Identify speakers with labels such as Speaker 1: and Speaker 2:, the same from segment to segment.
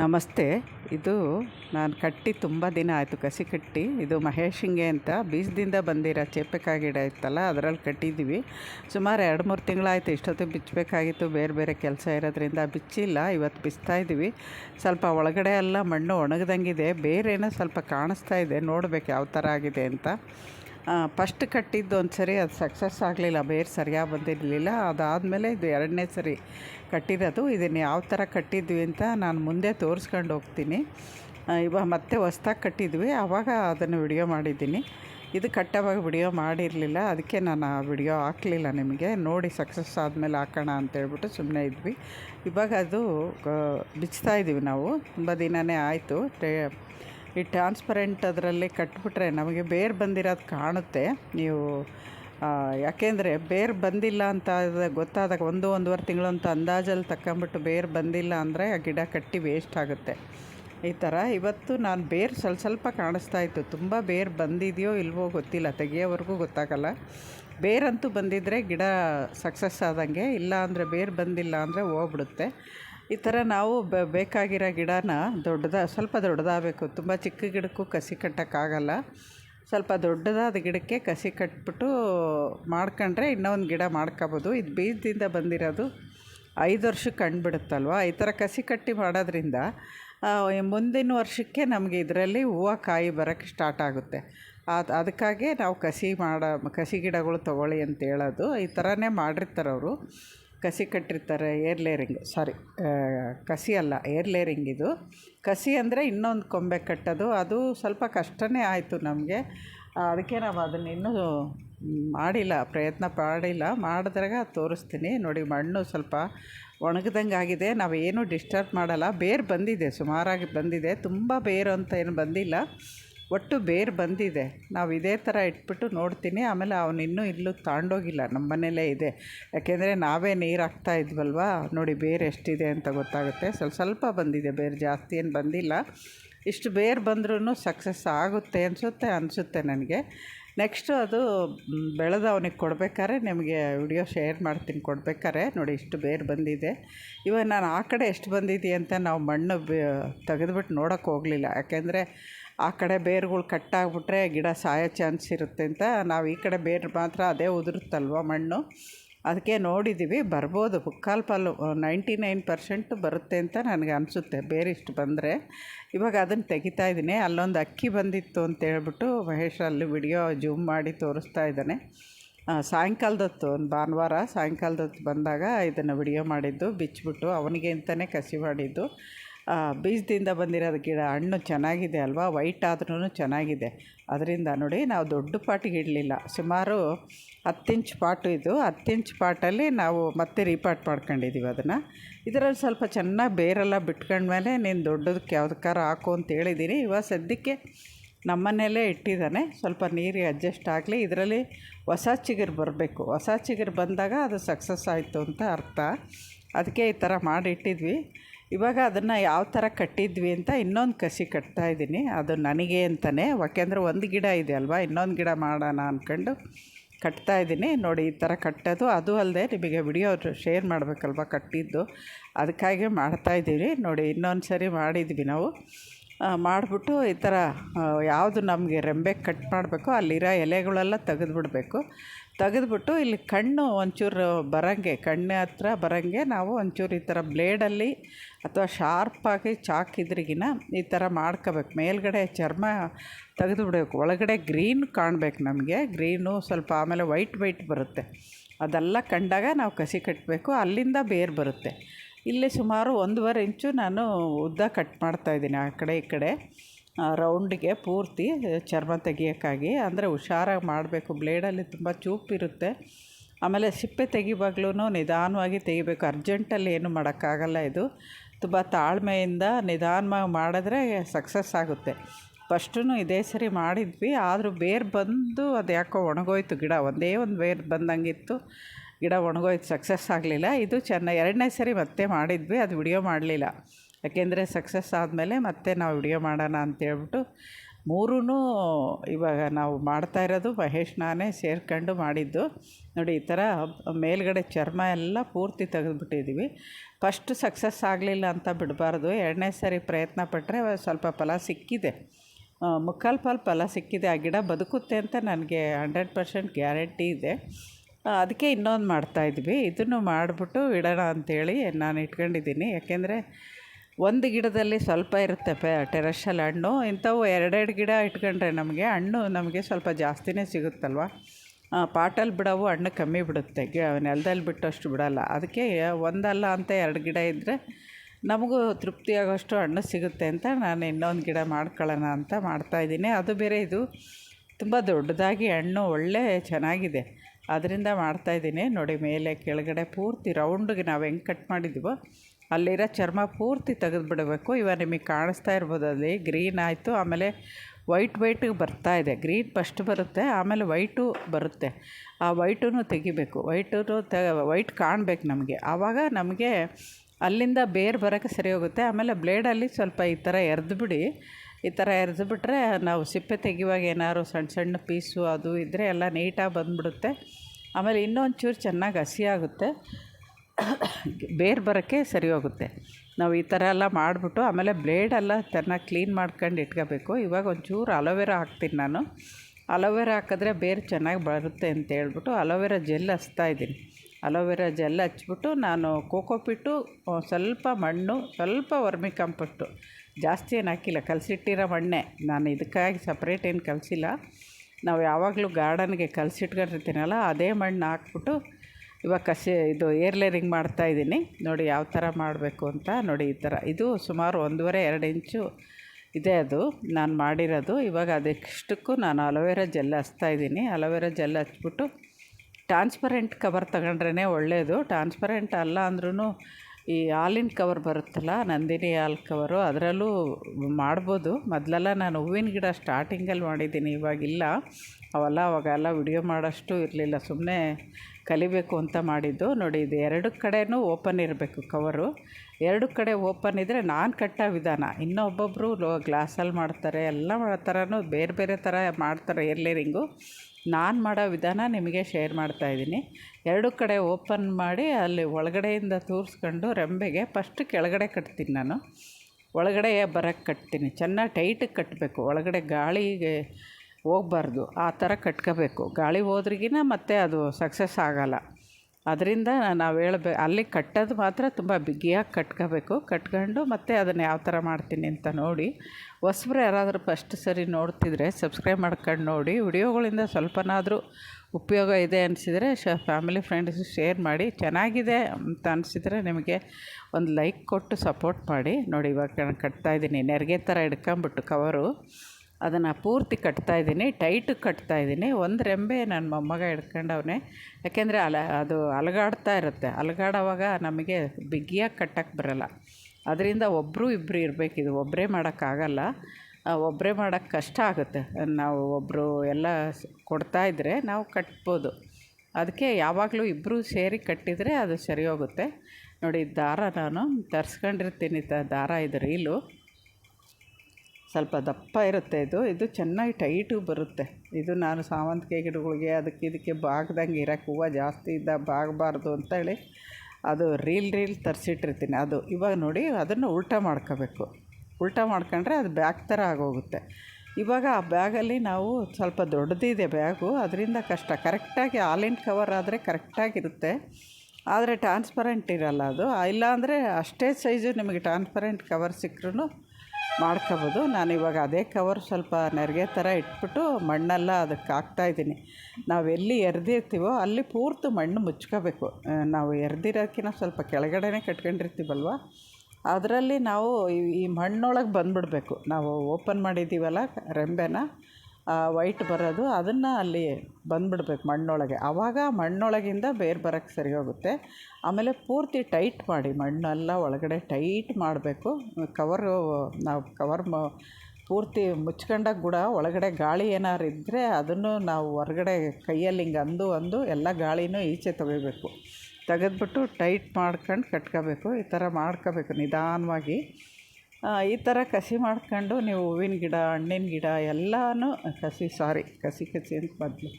Speaker 1: ನಮಸ್ತೆ. ಇದು ನಾನು ಕಟ್ಟಿ ತುಂಬ ದಿನ ಆಯಿತು, ಕಸಿ ಕಟ್ಟಿ. ಇದು ಮಹೇಶಿಂಗೆ ಅಂತ ಬೀಜದಿಂದ ಬಂದಿರೋ ಚೇಪೆಕಾಯಿ ಗಿಡ ಇತ್ತಲ್ಲ, ಅದರಲ್ಲಿ ಕಟ್ಟಿದ್ದೀವಿ ಸುಮಾರು ಎರಡು ಮೂರು ತಿಂಗಳಾಯಿತು ಇಷ್ಟೊತ್ತಿಗೆ ಬಿಚ್ಚಬೇಕಾಗಿತ್ತು ಬೇರೆ ಬೇರೆ ಕೆಲಸ ಇರೋದ್ರಿಂದ ಬಿಚ್ಚಿಲ್ಲ ಇವತ್ತು ಬಿಚ್ತಾ ಇದ್ದೀವಿ ಸ್ವಲ್ಪ ಒಳಗಡೆ ಎಲ್ಲ ಮಣ್ಣು ಒಣಗ್ದಂಗಿದೆ, ಬೇರೇನೋ ಸ್ವಲ್ಪ ಕಾಣಿಸ್ತಾ ಇದೆ, ನೋಡಬೇಕು ಯಾವ ಥರ ಆಗಿದೆ ಅಂತ. ಫಸ್ಟ್ ಕಟ್ಟಿದ್ದು ಒಂದು ಸರಿ ಅದು ಸಕ್ಸಸ್ ಆಗಲಿಲ್ಲ, ಬೇರೆ ಸರಿಯಾಗಿ ಬಂದಿರಲಿಲ್ಲ. ಅದಾದಮೇಲೆ ಇದು ಎರಡನೇ ಸರಿ ಕಟ್ಟಿರೋದು. ಇದನ್ನು ಯಾವ ಥರ ಕಟ್ಟಿದ್ವಿ ಅಂತ ನಾನು ಮುಂದೆ ತೋರಿಸ್ಕೊಂಡು ಹೋಗ್ತೀನಿ. ಇವಾಗ ಮತ್ತೆ ಹೊಸ್ದಾಗಿ ಕಟ್ಟಿದ್ವಿ. ಆವಾಗ ಅದನ್ನು ವಿಡಿಯೋ ಮಾಡಿದ್ದೀನಿ. ಇದು ಕಟ್ಟೋವಾಗ ವಿಡಿಯೋ ಮಾಡಿರಲಿಲ್ಲ. ಅದಕ್ಕೆ ನಾನು ಆ ವಿಡಿಯೋ ಹಾಕಲಿಲ್ಲ ನಿಮಗೆ. ನೋಡಿ ಸಕ್ಸಸ್ ಆದಮೇಲೆ ಹಾಕೋಣ ಅಂತೇಳ್ಬಿಟ್ಟು ಸುಮ್ಮನೆ ಇದ್ವಿ. ಇವಾಗ ಅದು ಬಿಚ್ತಾ ಇದ್ದೀವಿ ನಾವು. ತುಂಬ ದಿನವೇ ಆಯಿತು. ಈ ಟ್ರಾನ್ಸ್ಪರೆಂಟ್ ಅದರಲ್ಲಿ ಕಟ್ಬಿಟ್ರೆ ನಮಗೆ ಬೇರು ಬಂದಿರೋದು ಕಾಣುತ್ತೆ. ನೀವು ಯಾಕೆಂದರೆ ಬೇರೆ ಬಂದಿಲ್ಲ ಅಂತ ಗೊತ್ತಾದಾಗ ಒಂದು, ಒಂದೂವರೆ ಅಂತ ಅಂದಾಜಲ್ಲಿ ತಗೊಂಬಿಟ್ಟು ಬೇರು ಬಂದಿಲ್ಲ ಅಂದರೆ ಆ ಗಿಡ ಕಟ್ಟಿ ವೇಸ್ಟ್ ಆಗುತ್ತೆ. ಈ ಥರ ಇವತ್ತು ನಾನು ಬೇರು ಸ್ವಲ್ಪ ಸ್ವಲ್ಪ ಕಾಣಿಸ್ತಾ ಇತ್ತು. ತುಂಬ ಬೇರು ಬಂದಿದೆಯೋ ಇಲ್ವೋ ಗೊತ್ತಿಲ್ಲ, ತೆಗಿಯೋವರೆಗೂ ಗೊತ್ತಾಗಲ್ಲ. ಬೇರಂತೂ ಬಂದಿದ್ದರೆ ಗಿಡ ಸಕ್ಸಸ್ ಆದಂಗೆ, ಇಲ್ಲ ಅಂದರೆ ಬೇರು ಬಂದಿಲ್ಲ ಅಂದರೆ ಹೋಗ್ಬಿಡುತ್ತೆ. ಈ ಥರ ನಾವು ಬೇಕಾಗಿರೋ ಗಿಡನ ದೊಡ್ಡದ, ಸ್ವಲ್ಪ ದೊಡ್ಡದಾಗಬೇಕು. ತುಂಬ ಚಿಕ್ಕ ಗಿಡಕ್ಕೂ ಕಸಿ ಕಟ್ಟೋಕ್ಕಾಗಲ್ಲ. ಸ್ವಲ್ಪ ದೊಡ್ಡದಾದ ಗಿಡಕ್ಕೆ ಕಸಿ ಕಟ್ಬಿಟ್ಟು ಮಾಡ್ಕೊಂಡ್ರೆ ಇನ್ನೂ ಒಂದು ಗಿಡ ಮಾಡ್ಕೋಬೋದು. ಇದು ಬೀಜದಿಂದ ಬಂದಿರೋದು ಐದು ವರ್ಷಕ್ಕೆ ಕಂಡುಬಿಡುತ್ತಲ್ವ ಈ ಥರ ಕಸಿ ಕಟ್ಟಿ ಮಾಡೋದ್ರಿಂದ ಮುಂದಿನ ವರ್ಷಕ್ಕೆ ನಮಗೆ ಇದರಲ್ಲಿ ಹೂವು ಕಾಯಿ ಬರೋಕ್ಕೆ ಸ್ಟಾರ್ಟ್ ಆಗುತ್ತೆ. ಅದು, ಅದಕ್ಕಾಗೆ ನಾವು ಕಸಿ ಮಾಡೋ, ಕಸಿ ಗಿಡಗಳು ತೊಗೊಳ್ಳಿ ಅಂತ ಹೇಳೋದು. ಈ ಥರನೇ ಮಾಡಿರ್ತಾರೆ ಅವರು ಕಸಿ ಕಟ್ಟಿರ್ತಾರೆ ಏರ್ ಲೇರಿಂಗ್ ಸಾರಿ ಕಸಿ ಅಲ್ಲ, ಏರ್ ಲೇರಿಂಗ್ ಇದು. ಕಸಿ ಅಂದರೆ ಇನ್ನೊಂದು ಕೊಂಬೆ ಕಟ್ಟೋದು, ಅದು ಸ್ವಲ್ಪ ಕಷ್ಟನೇ ಆಯಿತು ನಮಗೆ. ಅದಕ್ಕೆ ನಾವು ಅದನ್ನ ಇನ್ನೂ ಮಾಡಿಲ್ಲ, ಪ್ರಯತ್ನ ಮಾಡಿಲ್ಲ. ಮಾಡಿದ್ರಾಗ ತೋರಿಸ್ತೀನಿ. ನೋಡಿ, ಮಣ್ಣು ಸ್ವಲ್ಪ ಒಣಗ್ದಂಗೆ ಆಗಿದೆ. ನಾವೇನು ಡಿಸ್ಟರ್ಬ್ ಮಾಡಲ್ಲ. ಬೇರು ಬಂದಿದೆ, ಸುಮಾರಾಗಿ ಬಂದಿದೆ. ತುಂಬ ಬೇರು ಅಂತ ಏನು ಬಂದಿಲ್ಲ. ಒಟ್ಟು ಬೇರು ಬಂದಿದೆ. ನಾವು ಇದೇ ಥರ ಇಟ್ಬಿಟ್ಟು ನೋಡ್ತೀನಿ. ಆಮೇಲೆ ಅವನು ಇನ್ನೂ ಇಲ್ಲೂ ತಾಂಡೋಗಿಲ್ಲ. ನಮ್ಮ ಮನೇಲೇ ಇದೆ. ಯಾಕೆಂದರೆ ನಾವೇ ನೀರು ಹಾಕ್ತಾ ಇದ್ವಲ್ವಾ? ನೋಡಿ ಬೇರು ಎಷ್ಟಿದೆ ಅಂತ ಗೊತ್ತಾಗುತ್ತೆ. ಸ್ವಲ್ಪ ಸ್ವಲ್ಪ ಬಂದಿದೆ ಬೇರು. ಜಾಸ್ತಿ ಏನು ಬಂದಿಲ್ಲ. ಇಷ್ಟು ಬೇರು ಬಂದ್ರೂ ಸಕ್ಸಸ್ ಆಗುತ್ತೆ ಅನಿಸುತ್ತೆ ಅನಿಸುತ್ತೆ ನನಗೆ. ನೆಕ್ಸ್ಟು ಅದು ಬೆಳೆದ ಬೆಳೆದು ಅವನಿಗೆ ಕೊಡ್ಬೇಕಾದ್ರೆ ನಿಮಗೆ ವಿಡಿಯೋ ಶೇರ್ ಮಾಡ್ತೀನಿ. ಕೊಡ್ಬೇಕಾದ್ರೆ ನೋಡಿ ಇಷ್ಟು ಬೇರು ಬಂದಿದೆ. ಇವಾಗ ನಾನು ಆ ಕಡೆ ಎಷ್ಟು ಬಂದಿದೆ ಅಂತ ನಾವು ಮಣ್ಣು ತೆಗೆದ್ಬಿಟ್ಟು ನೋಡೋಕ್ಕೆ ಹೋಗಲಿಲ್ಲ. ಯಾಕೆಂದರೆ ಆ ಕಡೆ ಬೇರುಗಳು ಕಟ್ಟಾಗ್ಬಿಟ್ರೆ ಗಿಡ ಸಾಯೋ ಚಾನ್ಸ್ ಇರುತ್ತೆ ಅಂತ ನಾವು ಈ ಕಡೆ ಬೇರು ಮಾತ್ರ ಅದೇ ಉದುರುತ್ತಲ್ವ ಮಣ್ಣು. ಅದಕ್ಕೆ ನೋಡಿದ್ದೀವಿ ಬರ್ಬೋದು. ಮುಕ್ಕಾಲು ಪಾಲು ನೈಂಟಿ ನೈನ್ ಪರ್ಸೆಂಟ್ ಬರುತ್ತೆ ಅಂತ ನನಗೆ ಅನಿಸುತ್ತೆ ಬೇರೆ ಇಷ್ಟು ಬಂದರೆ. ಇವಾಗ ಅದನ್ನು ತೆಗಿತಾ ಇದ್ದೀನಿ. ಅಲ್ಲೊಂದು ಅಕ್ಕಿ ಬಂದಿತ್ತು ಅಂತ ಹೇಳ್ಬಿಟ್ಟು ಮಹೇಶ್ ಅಲ್ಲಿ ವಿಡಿಯೋ ಜೂಮ್ ಮಾಡಿ ತೋರಿಸ್ತಾ ಇದ್ದಾನೆ. ಸಾಯಂಕಾಲದತ್ತು, ಒಂದು ಭಾನುವಾರ ಸಾಯಂಕಾಲದೊತ್ತು ಬಂದಾಗ ಇದನ್ನು ವಿಡಿಯೋ ಮಾಡಿದ್ದು, ಬಿಚ್ಚಿಬಿಟ್ಟು ಅವನಿಗೆ ಅಂತಲೇ ಕಸಿ ಮಾಡಿದ್ದು. ಬೀಜದಿಂದ ಬಂದಿರೋದು ಗಿಡ ಹಣ್ಣು ಚೆನ್ನಾಗಿದೆ ಅಲ್ವಾ? ವೈಟ್ ಆದ್ರೂ ಚೆನ್ನಾಗಿದೆ. ಅದರಿಂದ ನೋಡಿ ನಾವು ದೊಡ್ಡ ಪಾಟಿಗೆ ಇಡಲಿಲ್ಲ. ಸುಮಾರು ಹತ್ತು ಇಂಚ್ ಪಾಟು ಇದು. ಹತ್ತು ಇಂಚ್ ಪಾಟಲ್ಲಿ ನಾವು ಮತ್ತೆ ರೀಪಾಟ್ ಮಾಡ್ಕೊಂಡಿದ್ದೀವಿ ಅದನ್ನು. ಇದರಲ್ಲಿ ಸ್ವಲ್ಪ ಚೆನ್ನಾಗಿ ಬೇರೆಲ್ಲ ಬಿಟ್ಕೊಂಡ್ಮೇಲೆ ನೀನು ದೊಡ್ಡದಕ್ಕೆ ಯಾವ್ದಕ್ಕಾರ ಹಾಕು ಅಂತ ಹೇಳಿದ್ದೀನಿ ಇವಾಗ ಸದ್ಯಕ್ಕೆ ನಮ್ಮನೇಲೇ ಇಟ್ಟಿದ್ದಾನೆ. ಸ್ವಲ್ಪ ನೀರಿಗೆ ಅಡ್ಜಸ್ಟ್ ಆಗಲಿ. ಇದರಲ್ಲಿ ಹೊಸ ಚಿಗುರು ಬರಬೇಕು. ಹೊಸ ಚಿಗುರು ಬಂದಾಗ ಅದು ಸಕ್ಸಸ್ ಆಯಿತು ಅಂತ ಅರ್ಥ. ಅದಕ್ಕೆ ಈ ಥರ ಮಾಡಿ ಇಟ್ಟಿದ್ವಿ. ಇವಾಗ ಅದನ್ನು ಯಾವ ಥರ ಕಟ್ಟಿದ್ವಿ ಅಂತ ಇನ್ನೊಂದು ಕಸಿ ಕಟ್ತಾ ಇದ್ದೀನಿ ಅದು ನನಗೆ ಅಂತಲೇ ಯಾಕೆಂದರೆ ಒಂದು ಗಿಡ ಇದೆ ಅಲ್ವಾ? ಇನ್ನೊಂದು ಗಿಡ ಮಾಡೋಣ ಅಂದ್ಕೊಂಡು ಕಟ್ತಾ ಇದ್ದೀನಿ ನೋಡಿ, ಈ ಥರ ಕಟ್ಟೋದು. ಅದು ಅಲ್ಲದೆ ನಿಮಗೆ ವಿಡಿಯೋ ಶೇರ್ ಮಾಡಬೇಕಲ್ವ ಕಟ್ಟಿದ್ದು? ಅದಕ್ಕಾಗಿ ಮಾಡ್ತಾ ಇದ್ದೀವಿ ನೋಡಿ ಇನ್ನೊಂದು ಸರಿ ಮಾಡಿದ್ವಿ ನಾವು. ಮಾಡಿಬಿಟ್ಟು ಈ ಥರ ಯಾವುದು ನಮಗೆ ರೆಂಬೆ ಕಟ್ ಮಾಡಬೇಕು ಅಲ್ಲಿರೋ ಎಲೆಗಳೆಲ್ಲ ತೆಗೆದುಬಿಡ್ಬೇಕು. ತೆಗೆದ್ಬಿಟ್ಟು ಇಲ್ಲಿ ಕಣ್ಣು ಒಂಚೂರು ಬರೋಂಗೆ, ಕಣ್ಣು ಹತ್ರ ಬರೋಂಗೆ ನಾವು ಒಂಚೂರು ಈ ಥರ ಬ್ಲೇಡಲ್ಲಿ ಅಥವಾ ಶಾರ್ಪಾಗಿ ಚಾಕ್ ಇದ್ರಿಗಿನ ಈ ಥರ ಮಾಡ್ಕೋಬೇಕು. ಮೇಲ್ಗಡೆ ಚರ್ಮ ತೆಗೆದುಬಿಡ್ಬೇಕು. ಒಳಗಡೆ ಗ್ರೀನ್ ಕಾಣಬೇಕು ನಮಗೆ. ಗ್ರೀನು ಸ್ವಲ್ಪ ಆಮೇಲೆ ವೈಟ್ ವೈಟ್ ಬರುತ್ತೆ. ಅದೆಲ್ಲ ಕಂಡಾಗ ನಾವು ಕಸಿ ಕಟ್ಟಬೇಕು. ಅಲ್ಲಿಂದ ಬೇರು ಬರುತ್ತೆ. ಇಲ್ಲಿ ಸುಮಾರು ಒಂದೂವರೆ ಇಂಚು ನಾನು ಉದ್ದ ಕಟ್ ಮಾಡ್ತಾಯಿದ್ದೀನಿ ಆ ಕಡೆ ಈ ಕಡೆ. ರೌಂಡಿಗೆ ಪೂರ್ತಿ ಚರ್ಮ ತೆಗಿಯೋಕ್ಕಾಗಿ, ಅಂದರೆ ಹುಷಾರಾಗಿ ಮಾಡಬೇಕು. ಬ್ಲೇಡಲ್ಲಿ ತುಂಬ ಚೂಪಿರುತ್ತೆ ಆಮೇಲೆ ಸಿಪ್ಪೆ ತೆಗಿವಾಗ್ಲೂ ನಿಧಾನವಾಗಿ ತೆಗಿಬೇಕು. ಅರ್ಜೆಂಟಲ್ಲಿ ಏನು ಮಾಡೋಕ್ಕಾಗಲ್ಲ ಇದು. ತುಂಬ ತಾಳ್ಮೆಯಿಂದ ನಿಧಾನವಾಗಿ ಮಾಡಿದ್ರೆ ಸಕ್ಸಸ್ ಆಗುತ್ತೆ. ಫಸ್ಟೂ ಇದೇ ಸರಿ ಮಾಡಿದ್ವಿ. ಆದರೂ ಬೇರು ಬಂದು ಅದು ಯಾಕೋ ಒಣಗೋಯ್ತು ಗಿಡ. ಒಂದೇ ಒಂದು ಬೇರು ಬಂದಂಗಿತ್ತು. ಗಿಡ ಒಣಗೋಯ್ತು, ಸಕ್ಸಸ್ ಆಗಲಿಲ್ಲ. ಇದು ಚೆನ್ನ ಎರಡನೇ ಸರಿ ಮತ್ತೆ ಮಾಡಿದ್ವಿ. ಅದು ವಿಡಿಯೋ ಮಾಡಲಿಲ್ಲ. ಯಾಕೆಂದರೆ ಸಕ್ಸಸ್ ಆದಮೇಲೆ ಮತ್ತೆ ನಾವು ವಿಡಿಯೋ ಮಾಡೋಣ ಅಂತೇಳ್ಬಿಟ್ಟು ಮೂರೂ ಇವಾಗ ನಾವು ಮಾಡ್ತಾ ಇರೋದು ಮಹೇಶ್ ನಾನೇ ಸೇರ್ಕೊಂಡು ಮಾಡಿದ್ದು. ನೋಡಿ, ಈ ಥರ ಮೇಲ್ಗಡೆ ಚರ್ಮ ಎಲ್ಲ ಪೂರ್ತಿ ತೆಗೆದುಬಿಟ್ಟಿದ್ದೀವಿ. ಫಸ್ಟ್ ಸಕ್ಸಸ್ ಆಗಲಿಲ್ಲ ಅಂತ ಬಿಡಬಾರ್ದು. ಎರಡನೇ ಸಾರಿ ಪ್ರಯತ್ನ ಪಟ್ಟರೆ ಸ್ವಲ್ಪ ಫಲ ಸಿಕ್ಕಿದೆ. ಮುಕ್ಕಾಲು ಪಾಲು ಫಲ ಸಿಕ್ಕಿದೆ. ಆ ಗಿಡ ಬದುಕುತ್ತೆ ಅಂತ ನನಗೆ ಹಂಡ್ರೆಡ್ ಪರ್ಸೆಂಟ್ ಗ್ಯಾರಂಟಿ ಇದೆ. ಅದಕ್ಕೆ ಇನ್ನೊಂದು ಮಾಡ್ತಾಯಿದ್ವಿ ಇದನ್ನು ಮಾಡಿಬಿಟ್ಟು ಇಡೋಣ ಅಂಥೇಳಿ ನಾನು ಇಟ್ಕೊಂಡಿದ್ದೀನಿ. ಯಾಕೆಂದರೆ ಒಂದು ಗಿಡದಲ್ಲಿ ಸ್ವಲ್ಪ ಇರುತ್ತೆ ಪೆ ಟೆರಷಲ್ ಹಣ್ಣು, ಇಂಥವು ಎರಡೆರಡು ಗಿಡ ಇಟ್ಕೊಂಡ್ರೆ ನಮಗೆ ಹಣ್ಣು ನಮಗೆ ಸ್ವಲ್ಪ ಜಾಸ್ತಿನೇ ಸಿಗುತ್ತಲ್ವ? ಪಾಟಲ್ಲಿ ಬಿಡೋವು ಹಣ್ಣು ಕಮ್ಮಿ ಬಿಡುತ್ತೆ. ಗಿ, ನೆಲದಲ್ಲಿ ಬಿಟ್ಟಷ್ಟು ಬಿಡೋಲ್ಲ. ಅದಕ್ಕೆ ಒಂದಲ್ಲ ಅಂತ ಎರಡು ಗಿಡ ಇದ್ದರೆ ನಮಗೂ ತೃಪ್ತಿಯಾಗೋಷ್ಟು ಹಣ್ಣು ಸಿಗುತ್ತೆ ಅಂತ ನಾನು ಇನ್ನೊಂದು ಗಿಡ ಮಾಡ್ಕೊಳ್ಳೋಣ ಅಂತ ಮಾಡ್ತಾಯಿದ್ದೀನಿ ಅದು ಬೇರೆ ಇದು ತುಂಬ ದೊಡ್ಡದಾಗಿ ಹಣ್ಣು, ಒಳ್ಳೆ ಚೆನ್ನಾಗಿದೆ. ಅದರಿಂದ ಮಾಡ್ತಾಯಿದ್ದೀನಿ ನೋಡಿ, ಮೇಲೆ ಕೆಳಗಡೆ ಪೂರ್ತಿ ರೌಂಡಿಗೆ ನಾವು ಹೆಂಗೆ ಕಟ್ ಮಾಡಿದ್ದೀವೋ ಅಲ್ಲಿರೋ ಚರ್ಮ ಪೂರ್ತಿ ತೆಗೆದುಬಿಡಬೇಕು. ಇವಾಗ ನಿಮಗೆ ಕಾಣಿಸ್ತಾ ಇರ್ಬೋದು ಅಲ್ಲಿ. ಗ್ರೀನ್ ಆಯಿತು. ಆಮೇಲೆ ವೈಟ್ ವೈಟಿಗೆ ಬರ್ತಾ ಇದೆ. ಗ್ರೀನ್ ಫಸ್ಟ್ ಬರುತ್ತೆ, ಆಮೇಲೆ ವೈಟು ಬರುತ್ತೆ. ಆ ವೈಟೂ ತೆಗಿಬೇಕು. ವೈಟೂ ತೆ, ವೈಟ್ ಕಾಣಬೇಕು ನಮಗೆ. ಆವಾಗ ನಮಗೆ ಅಲ್ಲಿಂದ ಬೇರು ಬರೋಕ್ಕೆ ಸರಿ ಹೋಗುತ್ತೆ. ಆಮೇಲೆ ಬ್ಲೇಡಲ್ಲಿ ಸ್ವಲ್ಪ ಈ ಥರ ಎರೆದ್ಬಿಡಿ. ಈ ಥರ ಎರೆದ್ಬಿಟ್ರೆ ನಾವು ಸಿಪ್ಪೆ ತೆಗಿವಾಗ ಏನಾದ್ರು ಸಣ್ಣ ಸಣ್ಣ ಪೀಸು ಅದು ಇದ್ದರೆ ಎಲ್ಲ ನೀಟಾಗಿ ಬಂದುಬಿಡುತ್ತೆ. ಆಮೇಲೆ ಇನ್ನೊಂಚೂರು ಚೆನ್ನಾಗಿ ಹಸಿ ಆಗುತ್ತೆ. ಬೇರು ಬರೋಕ್ಕೆ ಸರಿ ಹೋಗುತ್ತೆ. ನಾವು ಈ ಥರ ಎಲ್ಲ ಮಾಡಿಬಿಟ್ಟು ಆಮೇಲೆ ಬ್ಲೇಡೆಲ್ಲ ಚೆನ್ನಾಗಿ ಕ್ಲೀನ್ ಮಾಡ್ಕೊಂಡು ಇಟ್ಕೋಬೇಕು. ಇವಾಗ ಒಂಚೂರು ಅಲೋವೆರಾ ಹಾಕ್ತೀನಿ ನಾನು. ಅಲೋವೆರಾ ಹಾಕಿದ್ರೆ ಬೇರು ಚೆನ್ನಾಗಿ ಬರುತ್ತೆ ಅಂತ ಹೇಳ್ಬಿಟ್ಟು ಅಲೋವೆರಾ ಜೆಲ್ ಹಚ್ತಾ ಇದ್ದೀನಿ. ಅಲೋವೆರಾ ಜೆಲ್ ಹಚ್ಬಿಟ್ಟು ನಾನು ಕೋಕೋಪಿಟ್ಟು ಸ್ವಲ್ಪ ಮಣ್ಣು, ಸ್ವಲ್ಪ ವರ್ಮಿ ಕಂಪಸ್ಟು ಜಾಸ್ತಿ ಏನು ಹಾಕಿಲ್ಲ. ಕಲಸಿಟ್ಟಿರೋ ಮಣ್ಣೆ. ನಾನು ಇದಕ್ಕಾಗಿ ಸಪ್ರೇಟ್ ಏನು ಕಲಸಿಲ್ಲ. ನಾವು ಯಾವಾಗಲೂ ಗಾರ್ಡನ್ಗೆ ಕಲಸಿಟ್ಕೊಂಡಿರ್ತೀನಲ್ಲ, ಅದೇ ಮಣ್ಣು ಹಾಕ್ಬಿಟ್ಟು ಇವಾಗ ಕಸಿ ಇದು ಏರ್ ಲೇರಿಂಗ್ ಮಾಡ್ತಾಯಿದ್ದೀನಿ ನೋಡಿ ಯಾವ ಥರ ಮಾಡಬೇಕು ಅಂತ ನೋಡಿ ಈ ಥರ ಇದು ಸುಮಾರು ಒಂದೂವರೆ, ಎರಡು ಇಂಚು ಇದೆ ಅದು. ನಾನು ಮಾಡಿರೋದು. ಇವಾಗ ಅದೆಷ್ಟಕ್ಕೂ ನಾನು ಅಲೋವೆರಾ ಜೆಲ್ ಹಚ್ತಾಯಿದ್ದೀನಿ ಅಲೋವೆರಾ ಜೆಲ್ ಹಚ್ಬಿಟ್ಟು ಟ್ರಾನ್ಸ್ಪರೆಂಟ್ ಕವರ್ ತಗೊಂಡ್ರೇ ಒಳ್ಳೆಯದು ಟ್ರಾನ್ಸ್ಪರೆಂಟ್ ಅಲ್ಲ ಅಂದ್ರೂ ಈ ಹಾಲಿನ ಕವರ್ ಬರುತ್ತಲ್ಲ, ನಂದಿನಿ ಹಾಲು ಕವರು, ಅದರಲ್ಲೂ ಮಾಡ್ಬೋದು. ಮೊದಲೆಲ್ಲ ನಾನು ಹೂವಿನ ಗಿಡ ಸ್ಟಾರ್ಟಿಂಗಲ್ಲಿ ಮಾಡಿದ್ದೀನಿ. ಇವಾಗಿಲ್ಲ ಅವೆಲ್ಲ ಅವಾಗೆಲ್ಲ ವಿಡಿಯೋ ಮಾಡೋಷ್ಟು ಇರಲಿಲ್ಲ. ಸುಮ್ಮನೆ ಕಲಿಬೇಕು ಅಂತ ಮಾಡಿದ್ದು. ನೋಡಿ, ಇದು ಎರಡು ಕಡೆನೂ ಓಪನ್ ಇರಬೇಕು ಕವರು. ಎರಡು ಕಡೆ ಓಪನ್ ಇದ್ದರೆ ನಾನು ಕಟ್ಟೋ ವಿಧಾನ. ಇನ್ನೊಬ್ಬೊಬ್ಬರು ಲೋ ಗ್ಲಾಸಲ್ಲಿ ಮಾಡ್ತಾರೆ, ಎಲ್ಲ ಥರನೂ ಬೇರೆ ಬೇರೆ ಥರ ಮಾಡ್ತಾರೆ ಏರ್ಲೇರಿಂಗು ನಾನು ಮಾಡೋ ವಿಧಾನ ನಿಮಗೆ ಶೇರ್ ಮಾಡ್ತಾಯಿದ್ದೀನಿ ಎರಡು ಕಡೆ ಓಪನ್ ಮಾಡಿ ಅಲ್ಲಿ ಒಳಗಡೆಯಿಂದ ತೋರಿಸ್ಕೊಂಡು ರೆಂಬೆಗೆ ಫಸ್ಟ್ ಕೆಳಗಡೆ ಕಟ್ತೀನಿ ನಾನು. ಒಳಗಡೆ ಬರೋಕ್ಕೆ ಕಟ್ತೀನಿ. ಚೆನ್ನಾಗಿ ಟೈಟಿಗೆ ಕಟ್ಟಬೇಕು. ಒಳಗಡೆ ಗಾಳಿಗೆ ಹೋಗ್ಬಾರ್ದು. ಆ ಥರ ಕಟ್ಕೋಬೇಕು. ಗಾಳಿ ಹೋದ್ರಿಗಿನ ಮತ್ತೆ ಅದು ಸಕ್ಸಸ್ ಆಗೋಲ್ಲ. ಅದರಿಂದ ನಾವು ಹೇಳ್ಬೇ, ಅಲ್ಲಿ ಕಟ್ಟೋದು ಮಾತ್ರ ತುಂಬ ಬಿಗಿಯಾಗಿ ಕಟ್ಕೋಬೇಕು. ಕಟ್ಕೊಂಡು ಮತ್ತೆ ಅದನ್ನು ಯಾವ ಥರ ಮಾಡ್ತೀನಿ ಅಂತ ನೋಡಿ. ಹೊಸ್ಬ್ರು ಯಾರಾದರೂ ಫಸ್ಟ್ ಸರಿ ನೋಡ್ತಿದ್ರೆ ಸಬ್ಸ್ಕ್ರೈಬ್ ಮಾಡ್ಕೊಂಡು ನೋಡಿ. ವಿಡಿಯೋಗಳಿಂದ ಸ್ವಲ್ಪನಾದರೂ ಉಪಯೋಗ ಇದೆ ಅನಿಸಿದರೆ ಶ ಫ್ಯಾಮಿಲಿ ಫ್ರೆಂಡ್ಸ್ ಶೇರ್ ಮಾಡಿ. ಚೆನ್ನಾಗಿದೆ ಅಂತ ಅನಿಸಿದರೆ ನಿಮಗೆ ಒಂದು ಲೈಕ್ ಕೊಟ್ಟು ಸಪೋರ್ಟ್ ಮಾಡಿ. ನೋಡಿ ಇವಾಗ ಕಟ್ತಾಯಿದ್ದೀನಿ ನೆರಿಗೆ ಥರ ಹಿಡ್ಕೊಂಬಿಟ್ಟು ಕವರು ಅದನ್ನು ಪೂರ್ತಿ ಕಟ್ತಾಯಿದ್ದೀನಿ ಕಟ್ತಾ ಕಟ್ತಾಯಿದ್ದೀನಿ ಒಂದು ರೆಂಬೆ ನನ್ನ ಮೊಮ್ಮಗ ಹಿಡ್ಕೊಂಡವನೆ. ಯಾಕೆಂದರೆ ಅಲ, ಅದು ಅಲಗಾಡ್ತಾ ಇರುತ್ತೆ. ಅಲಗಾಡೋವಾಗ ನಮಗೆ ಬಿಗಿಯಾಗಿ ಕಟ್ಟಕ್ಕೆ ಬರಲ್ಲ. ಅದರಿಂದ ಒಬ್ಬರು ಇಬ್ಬರು ಇರಬೇಕಿದು ಒಬ್ಬರೇ ಮಾಡೋಕ್ಕಾಗಲ್ಲ ಒಬ್ಬರೇ ಮಾಡೋಕ್ಕೆ ಕಷ್ಟ ಆಗುತ್ತೆ. ನಾವು ಒಬ್ಬರು ಎಲ್ಲ ಸ್ ಕೊಡ್ತಾಯಿದ್ರೆ ನಾವು ಕಟ್ಬೋದು. ಅದಕ್ಕೆ ಯಾವಾಗಲೂ ಇಬ್ಬರು ಸೇರಿ ಕಟ್ಟಿದರೆ ಅದು ಸರಿ ಹೋಗುತ್ತೆ. ನೋಡಿ, ದಾರ ನಾನು ತರಿಸ್ಕೊಂಡಿರ್ತೀನಿ ತ, ದಾರ ಇದು ರೀಲು. ಸ್ವಲ್ಪ ದಪ್ಪ ಇರುತ್ತೆ ಇದು. ಇದು ಚೆನ್ನಾಗಿ ಟೈಟು ಬರುತ್ತೆ. ಇದು ನಾನು ಸಾವಂತಿಗೆ ಗಿಡಗಳಿಗೆ ಅದಕ್ಕೆ ಇದಕ್ಕೆ ಬಾಗ್ದಂಗೆ ಇರೋಕ್ಕೆ ಹೂವು ಜಾಸ್ತಿ ಇದ್ದ ಬಾಗಬಾರ್ದು ಅಂತೇಳಿ ಅದು ರೀಲ್ ರೀಲ್ ತರಿಸಿಟ್ಟಿರ್ತೀನಿ. ಅದು ಇವಾಗ ನೋಡಿ ಅದನ್ನು ಉಲ್ಟಾ ಮಾಡ್ಕೋಬೇಕು. ಉಲ್ಟಾ ಮಾಡ್ಕೊಂಡ್ರೆ ಅದು ಬ್ಯಾಗ್ ಥರ ಆಗೋಗುತ್ತೆ. ಇವಾಗ ಆ ಬ್ಯಾಗಲ್ಲಿ ನಾವು ಸ್ವಲ್ಪ ದೊಡ್ಡದಿದೆ ಬ್ಯಾಗು, ಅದರಿಂದ ಕಷ್ಟ. ಕರೆಕ್ಟಾಗಿ ಆಲಿನ್ ಕವರ್ ಆದರೆ ಕರೆಕ್ಟಾಗಿರುತ್ತೆ. ಆದರೆ ಟ್ರಾನ್ಸ್ಪರೆಂಟ್ ಇರಲ್ಲ ಅದು. ಇಲ್ಲಾಂದರೆ ಅಷ್ಟೇ ಸೈಜು ನಿಮಗೆ ಟ್ರಾನ್ಸ್ಪರೆಂಟ್ ಕವರ್ ಸಿಕ್ಕರೂ ಮಾಡ್ಕೋಬೋದು. ನಾನು ಇವಾಗ ಅದೇ ಕವರ್ ಸ್ವಲ್ಪ ನೆರಿಗೆ ಥರ ಇಟ್ಬಿಟ್ಟು ಮಣ್ಣೆಲ್ಲ ಅದಕ್ಕೆ ಹಾಕ್ತಾಯಿದ್ದೀನಿ ನಾವು ಎಲ್ಲಿ ಎರ್ದಿರ್ತೀವೋ ಅಲ್ಲಿ ಪೂರ್ತಿ ಮಣ್ಣು ಮುಚ್ಕೋಬೇಕು. ನಾವು ಎರ್ದಿರೋಕ್ಕಿಂತ ಸ್ವಲ್ಪ ಕೆಳಗಡೆನೇ ಕಟ್ಕೊಂಡಿರ್ತೀವಲ್ವ? ಅದರಲ್ಲಿ ನಾವು ಈ ಮಣ್ಣೊಳಗೆ ಬಂದುಬಿಡ್ಬೇಕು. ನಾವು ಓಪನ್ ಮಾಡಿದ್ದೀವಲ್ಲ ರೆಂಬೆನ. ವೈಟ್ ಬರೋದು ಅದನ್ನು ಅಲ್ಲಿ ಬಂದುಬಿಡ್ಬೇಕು ಮಣ್ಣೊಳಗೆ. ಆವಾಗ ಮಣ್ಣೊಳಗಿಂದ ಬೇರೆ ಬರೋಕ್ಕೆ ಸರಿ ಹೋಗುತ್ತೆ. ಆಮೇಲೆ ಪೂರ್ತಿ ಟೈಟ್ ಮಾಡಿ ಮಣ್ಣೆಲ್ಲ ಒಳಗಡೆ ಟೈಟ್ ಮಾಡಬೇಕು. ಕವರು ನಾವು ಕವರ್ ಪೂರ್ತಿ ಮುಚ್ಕೊಂಡಾಗ ಕೂಡ ಒಳಗಡೆ ಗಾಳಿ ಏನಾರು ಇದ್ದರೆ ಅದನ್ನು ನಾವು ಹೊರಗಡೆ ಕೈಯಲ್ಲಿ ಹಿಂಗೆ ಅಂದು ಅಂದು ಎಲ್ಲ ಗಾಳಿನೂ ಈಚೆ ತೊಗೋಬೇಕು. ತೆಗೆದ್ಬಿಟ್ಟು ಟೈಟ್ ಮಾಡ್ಕೊಂಡು ಕಟ್ಕೋಬೇಕು. ಈ ಥರ ಮಾಡ್ಕೋಬೇಕು ನಿಧಾನವಾಗಿ. ಆ, ಈ ಥರ ಕಸಿ ಮಾಡ್ಕೊಂಡು ನೀವು ಹೂವಿನ ಗಿಡ, ಹಣ್ಣಿನ ಗಿಡ ಎಲ್ಲನೂ ಕಸಿ ಸಾರಿ ಕಸಿ ಕಸಿ ಅಂತ ಬದಲು.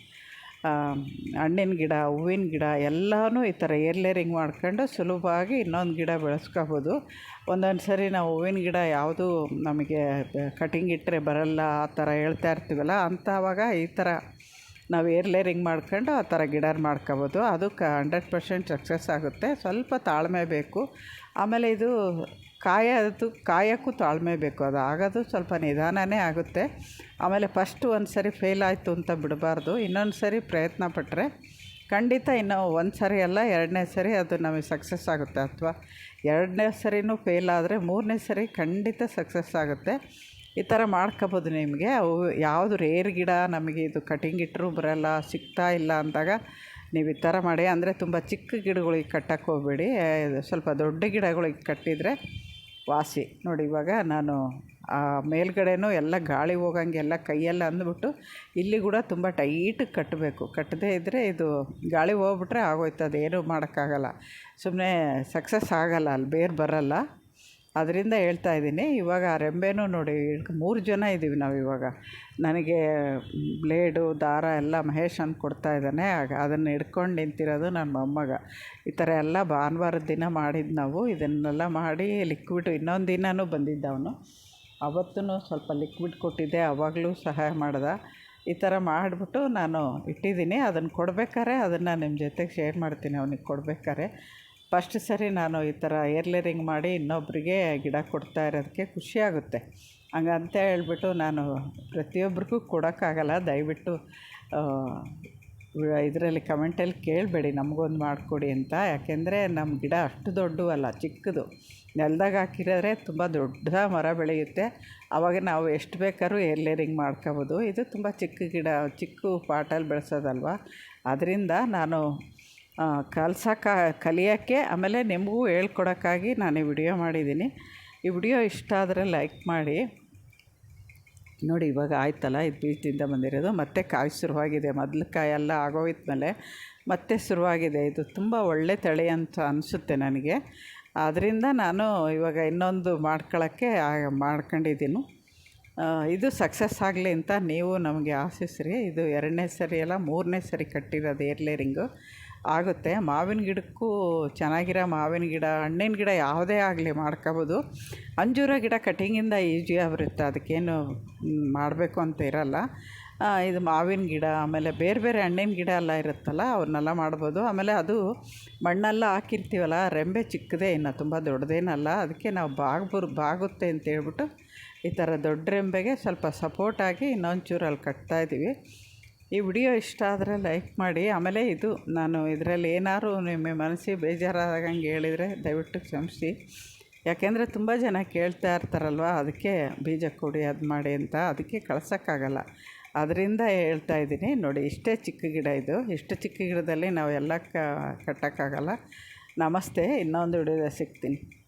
Speaker 1: ಹಣ್ಣಿನ ಗಿಡ, ಹೂವಿನ ಗಿಡ ಎಲ್ಲನೂ ಈ ಥರ ಏರ್ ಲೇರಿಂಗ್ ಮಾಡ್ಕೊಂಡು ಸುಲಭವಾಗಿ ಇನ್ನೊಂದು ಗಿಡ ಬೆಳೆಸ್ಕೋಬೋದು. ಒಂದೊಂದು ಸರಿ ನಾವು ಹೂವಿನ ಗಿಡ ಯಾವುದು ನಮಗೆ ಕಟಿಂಗ್ ಇಟ್ಟರೆ ಬರಲ್ಲ, ಆ ಥರ ಹೇಳ್ತಾ ಇರ್ತೀವಲ್ಲ, ಅಂಥವಾಗ ಈ ಥರ ನಾವು ಏರ್ ಲೇರಿಂಗ್ ಮಾಡ್ಕೊಂಡು ಆ ಥರ ಗಿಡ ಮಾಡ್ಕೋಬೋದು. ಅದಕ್ಕೆ ಹಂಡ್ರೆಡ್ ಪರ್ಸೆಂಟ್ ಸಕ್ಸಸ್ ಆಗುತ್ತೆ. ಸ್ವಲ್ಪ ತಾಳ್ಮೆ ಬೇಕು. ಆಮೇಲೆ ಇದು ಕಾಯೋದು, ಕಾಯೋಕ್ಕೂ ತಾಳ್ಮೆ ಬೇಕು ಅದು ಆಗೋದು ಸ್ವಲ್ಪ ನಿಧಾನನೇ ಆಗುತ್ತೆ. ಆಮೇಲೆ ಫಸ್ಟ್ ಒಂದು ಸರಿ ಫೇಲ್ ಆಯಿತು ಅಂತ ಬಿಡಬಾರ್ದು. ಇನ್ನೊಂದು ಸರಿ ಪ್ರಯತ್ನ ಪಟ್ಟರೆ ಖಂಡಿತ ಇನ್ನು ಒಂದು ಸರಿ ಅಲ್ಲ, ಎರಡನೇ ಸರಿ ಅದು ನಮಗೆ ಸಕ್ಸಸ್ ಆಗುತ್ತೆ ಅಥವಾ ಎರಡನೇ ಸರಿನೂ ಫೇಲ್ ಆದರೆ ಮೂರನೇ ಸರಿ ಖಂಡಿತ ಸಕ್ಸಸ್ ಆಗುತ್ತೆ. ಈ ಥರ ಮಾಡ್ಕೋಬೋದು ನಿಮಗೆ. ಅವು ಯಾವುದು ರೇರ್ ಗಿಡ ನಮಗೆ ಇದು ಕಟಿಂಗ್ ಇಟ್ಟರೂ ಬರೋಲ್ಲ, ಸಿಗ್ತಾ ಇಲ್ಲ ಅಂದಾಗ ನೀವು ಈ ಥರ ಮಾಡಿ. ಅಂದರೆ ತುಂಬ ಚಿಕ್ಕ ಗಿಡಗಳಿಗೆ ಕಟ್ಟಕ್ಕೆ ಹೋಗಬೇಡಿ. ಸ್ವಲ್ಪ ದೊಡ್ಡ ಗಿಡಗಳಿಗೆ ಕಟ್ಟಿದರೆ ವಾಸಿ. ನೋಡಿ, ಇವಾಗ ನಾನು ಆ ಮೇಲ್ಗಡೆನೂ ಎಲ್ಲ ಗಾಳಿ ಹೋಗಂಗೆ ಎಲ್ಲ ಕೈಯೆಲ್ಲ ಅಂದ್ಬಿಟ್ಟು ಇಲ್ಲಿ ಕೂಡ ತುಂಬ ಟೈಟ್ ಕಟ್ಟಬೇಕು. ಕಟ್ಟದೇ ಇದ್ದರೆ ಇದು ಗಾಳಿ ಹೋಗ್ಬಿಟ್ರೆ ಆಗೋಯ್ತು, ಅದೇನು ಮಾಡೋಕ್ಕಾಗಲ್ಲ. ಸುಮ್ಮನೆ ಸಕ್ಸಸ್ ಆಗಲ್ಲ, ಅಲ್ಲಿ ಬೇರು ಬರಲ್ಲ. ಅದರಿಂದ ಹೇಳ್ತಾ ಇದ್ದೀನಿ. ಇವಾಗ ರೆಂಬೆನೂ ನೋಡಿ ಮೂರು ಜನ ಇದ್ದೀವಿ ನಾವು ಇವಾಗ. ನನಗೆ ಬ್ಲೇಡು, ದಾರ ಎಲ್ಲ ಮಹೇಶ್ ಅಂತ ಕೊಡ್ತಾ ಇದ್ದಾನೆ. ಆಗ ಅದನ್ನು ಹಿಡ್ಕೊಂಡು ನಿಂತಿರೋದು ನನ್ನ ಮೊಮ್ಮಗ. ಈ ಥರ ಎಲ್ಲ ಭಾನುವಾರದ ದಿನ ಮಾಡಿದ್ದು ನಾವು. ಇದನ್ನೆಲ್ಲ ಮಾಡಿ ಲಿಕ್ವಿಡ್ ಇನ್ನೊಂದು ದಿನವೂ ಬಂದಿದ್ದ ಅವನು. ಅವತ್ತೂ ಸ್ವಲ್ಪ ಲಿಕ್ವಿಡ್ ಕೊಟ್ಟಿದ್ದೆ. ಆವಾಗಲೂ ಸಹಾಯ ಮಾಡ್ದೆ. ಈ ಥರ ಮಾಡಿಬಿಟ್ಟು ನಾನು ಇಟ್ಟಿದ್ದೀನಿ. ಅದನ್ನು ಕೊಡ್ಬೇಕಾದ್ರೆ ಅದನ್ನು ನಿಮ್ಮ ಜೊತೆಗೆ ಶೇರ್ ಮಾಡ್ತೀನಿ. ಅವ್ನಿಗೆ ಕೊಡ್ಬೇಕಾದ್ರೆ. ಫಸ್ಟ್ ಸರಿ ನಾನು ಈ ಥರ ಏರ್ಲೇರಿಂಗ್ ಮಾಡಿ ಇನ್ನೊಬ್ಬರಿಗೆ ಗಿಡ ಕೊಡ್ತಾ ಇರೋದಕ್ಕೆ ಖುಷಿಯಾಗುತ್ತೆ. ಹಂಗಂತ ಹೇಳ್ಬಿಟ್ಟು ನಾನು ಪ್ರತಿಯೊಬ್ಬರಿಗೂ ಕೊಡೋಕ್ಕಾಗಲ್ಲ. ದಯವಿಟ್ಟು ಇದರಲ್ಲಿ ಕಮೆಂಟಲ್ಲಿ ಕೇಳಬೇಡಿ, ನಮಗೊಂದು ಮಾಡಿಕೊಡಿ ಅಂತ. ಯಾಕೆಂದರೆ ನಮ್ಮ ಗಿಡ ಅಷ್ಟು ದೊಡ್ಡವಲ್ಲ ಚಿಕ್ಕದು. ನೆಲದಾಗ ಹಾಕಿರೋದ್ರೆ ತುಂಬ ದೊಡ್ಡ ಮರ ಬೆಳೆಯುತ್ತೆ. ಆವಾಗ ನಾವು ಎಷ್ಟು ಬೇಕಾದ್ರೂ ಏರ್ಲೇರಿಂಗ್ ಮಾಡ್ಕೋಬೋದು. ಇದು ತುಂಬ ಚಿಕ್ಕ ಗಿಡ, ಚಿಕ್ಕ ಪಾಟಲ್ಲಿ ಬೆಳೆಸೋದಲ್ವ? ಅದರಿಂದ ನಾನು ಕಲ್ಸಕ್ಕೆ ಕಲಿಯೋಕ್ಕೆ ಆಮೇಲೆ ನಿಮಗೂ ಹೇಳ್ಕೊಡೋಕ್ಕಾಗಿ ನಾನು ಈ ವಿಡಿಯೋ ಮಾಡಿದ್ದೀನಿ. ಈ ವಿಡಿಯೋ ಇಷ್ಟ ಆದರೆ ಲೈಕ್ ಮಾಡಿ. ನೋಡಿ, ಇವಾಗ ಆಯ್ತಲ್ಲ, ಇದು ಬೀಜದಿಂದ ಬಂದಿರೋದು. ಮತ್ತೆ ಕಾಯಿ ಶುರುವಾಗಿದೆ. ಮೊದಲು ಕಾಯೆಲ್ಲ ಆಗೋಯ್ತಮೇಲೆ ಮತ್ತೆ ಶುರುವಾಗಿದೆ. ಇದು ತುಂಬ ಒಳ್ಳೆ ತಳಿ ಅಂತ ಅನಿಸುತ್ತೆ ನನಗೆ. ಆದ್ದರಿಂದ ನಾನು ಇವಾಗ ಇನ್ನೊಂದು ಮಾಡ್ಕೊಳ್ಳೋಕ್ಕೆ ಮಾಡ್ಕೊಂಡಿದ್ದೀನಿ. ಇದು ಸಕ್ಸಸ್ ಆಗಲಿ ಅಂತ ನೀವು ನಮಗೆ ಆಶಿಸ್ರಿ. ಇದು ಎರಡನೇ ಸರಿ ಅಲ್ಲ, ಮೂರನೇ ಸರಿ ಕಟ್ಟಿರೋದು ಏರ್ಲೇರಿಂಗು. ಆಗುತ್ತೆ. ಮಾವಿನ ಗಿಡಕ್ಕೂ ಚೆನ್ನಾಗಿರೋ ಮಾವಿನ ಗಿಡ, ಹಣ್ಣಿನ ಗಿಡ ಯಾವುದೇ ಆಗಲಿ ಮಾಡ್ಕೋಬೋದು. ಅಂಜೂರ ಗಿಡ ಕಟಿಂಗಿಂದ ಈಸಿಯಾಗಿ ಬರುತ್ತೆ ಅದಕ್ಕೇನು ಮಾಡಬೇಕು ಅಂತ ಇರಲ್ಲ. ಇದು ಮಾವಿನ ಗಿಡ, ಆಮೇಲೆ ಬೇರೆ ಬೇರೆ ಹಣ್ಣಿನ ಗಿಡ ಎಲ್ಲ ಇರುತ್ತಲ್ಲ, ಅವ್ರನ್ನೆಲ್ಲ ಮಾಡ್ಬೋದು. ಆಮೇಲೆ ಅದು ಮಣ್ಣೆಲ್ಲ ಹಾಕಿರ್ತೀವಲ್ಲ, ರೆಂಬೆ ಚಿಕ್ಕದೇ ಇನ್ನು ತುಂಬ ದೊಡ್ಡದೇನಲ್ಲ, ಅದಕ್ಕೆ ನಾವು ಬಾಗ್ಬುರ್, ಬಾಗುತ್ತೆ ಅಂತ ಹೇಳ್ಬಿಟ್ಟು ಈ ಥರ ದೊಡ್ಡ ರೆಂಬೆಗೆ ಸ್ವಲ್ಪ ಸಪೋರ್ಟಾಗಿ ಇನ್ನೊಂಚೂರಲ್ಲಿ ಕಟ್ತಾಯಿದ್ದೀವಿ ಈ ವಿಡಿಯೋ ಇಷ್ಟ ಆದರೆ ಲೈಕ್ ಮಾಡಿ. ಆಮೇಲೆ ಇದು ನಾನು ಇದರಲ್ಲಿ ಏನಾದರೂ ನಿಮ್ಮ ಮನಸ್ಸಿಗೆ ಬೇಜಾರಾದಂಗೆ ಹೇಳಿದರೆ ದಯವಿಟ್ಟು ಕ್ಷಮಿಸಿ. ಯಾಕೆಂದರೆ ತುಂಬ ಜನ ಕೇಳ್ತಾ ಇರ್ತಾರಲ್ವ, ಅದಕ್ಕೆ ಬೀಜ ಕೊಡಿ, ಅದು ಮಾಡಿ ಅಂತ. ಅದಕ್ಕೆ ಕಳ್ಸೋಕ್ಕಾಗಲ್ಲ. ಅದರಿಂದ ಹೇಳ್ತಾ ಇದ್ದೀನಿ. ನೋಡಿ, ಇಷ್ಟೇ ಚಿಕ್ಕ ಗಿಡ ಇದು. ಇಷ್ಟು ಚಿಕ್ಕ ಗಿಡದಲ್ಲಿ ನಾವು ಎಲ್ಲ ಕಟ್ಟೋಕ್ಕಾಗಲ್ಲ. ನಮಸ್ತೆ. ಇನ್ನೊಂದು ವಿಡಿಯೋದಲ್ಲಿ ಸಿಗ್ತೀನಿ.